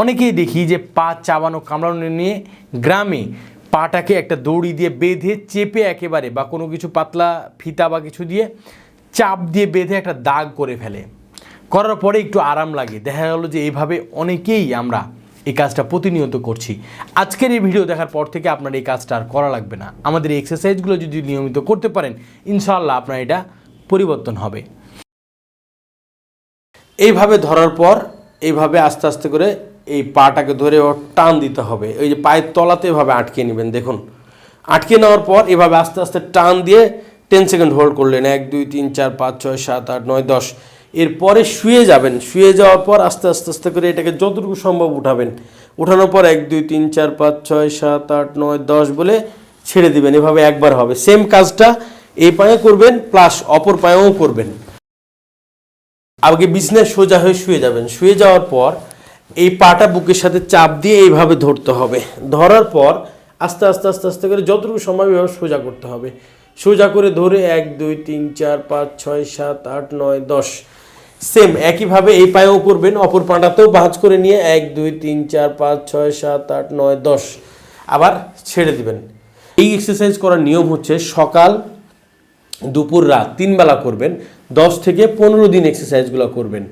অনেকেই দেখি যে পা চাবানো, কামড়ানো নিয়ে গ্রামে পাটাকে একটা দড়ি দিয়ে বেঁধে চেপে একেবারে বা কোনো কিছু পাতলা ফিতা বা কিছু দিয়ে চাপ দিয়ে বেঁধে একটা দাগ করে ফেলে। করার পরে একটু আরাম লাগে। দেখা গেলো যে এইভাবে অনেকেই আমরা এই কাজটা প্রতিনিয়ত করছি। আজকের এই ভিডিও দেখার পর থেকে আপনার এই কাজটা আর করা লাগবে না। আমাদের এই এক্সারসাইজগুলো যদি নিয়মিত করতে পারেন, ইনশাআল্লাহ আপনার এটা পরিবর্তন হবে। এইভাবে ধরার পর, এইভাবে আস্তে আস্তে করে এই পাটাকে ধরে ওর টান দিতে হবে। ওই যে পায়ের তলাতে এভাবে আটকে নেবেন, দেখুন। আটকে নেওয়ার পর এভাবে আস্তে আস্তে টান দিয়ে টেন সেকেন্ড হোল্ড করলেন। এক, দুই, তিন, চার, পাঁচ, ছয়, সাত, আট, নয়, দশ। এরপরে শুয়ে যাবেন। শুয়ে যাওয়ার পর আস্তে আস্তে আস্তে করে এটাকে যতটুকু সম্ভব উঠাবেন। উঠানোর পর এক, দুই, তিন, চার, পাঁচ, ছয়, সাত, আট, নয়, দশ বলে ছেড়ে দিবেন। এভাবে একবার হবে। সেম কাজটা এই পায়ে করবেন প্লাস অপর পায়েও করবেন। আগে বিছনায় সোজা হয়ে শুয়ে যাবেন। শুয়ে যাওয়ার পর এই পাটা বুকের সাথে চাপ দিয়ে এইভাবে ধরতে হবে। ধরার পর আস্তে আস্তে আস্তে আস্তে করে যতটুকু সময় এভাবে সোজা করতে হবে। সোজা করে ধরে এক, দুই, তিন, চার, পাঁচ, ছয়, সাত, আট, নয়, দশ। সেম একইভাবে এই পায়েও করবেন, অপর পাটাতেও ভাঁজ করে নিয়ে এক, দুই, তিন, চার, পাঁচ, ছয়, সাত, আট, নয়, দশ। আবার ছেড়ে দিবেন। এই এক্সারসাইজ করার নিয়ম হচ্ছে সকাল, দুপুর, রাত তিন বেলা করবেন, দশ থেকে পনেরো দিন এক্সারসাইজগুলো করবেন।